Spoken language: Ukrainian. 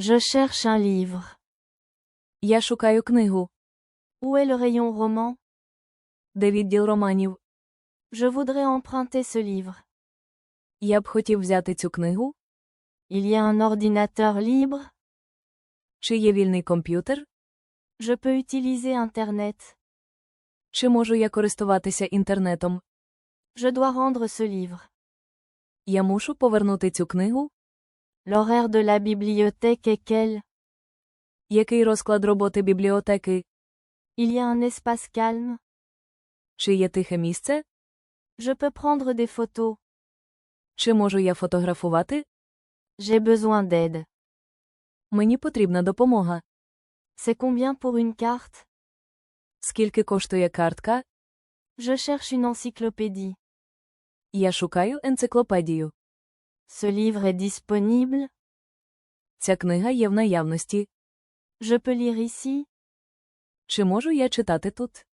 Je cherche un livre. Я шукаю книгу. Où est le rayon roman Де відділ романів? Je voudrais emprunter ce livre. Я б хотів взяти цю книгу. Il y a un ordinateur libre Чи є вільний комп'ютер? Je peux utiliser Internet. Чи можу я користуватися інтернетом? Je dois rendre ce livre. Я мушу повернути цю книгу. L'horaire de la bibliothèque est quel Який розклад роботи бібліотеки? Il y a un espace calme Чи є тихе місце? Je peux prendre des photos. Чи можу я фотографувати? J'ai besoin d'aide. Мені потрібна допомога. C'est combien pour une carte Скільки коштує картка? Je cherche une encyclopédie. Я шукаю енциклопедію. Ce livre est disponible Ця книга є в наявності. Je peux lire ici Чи можу я читати тут?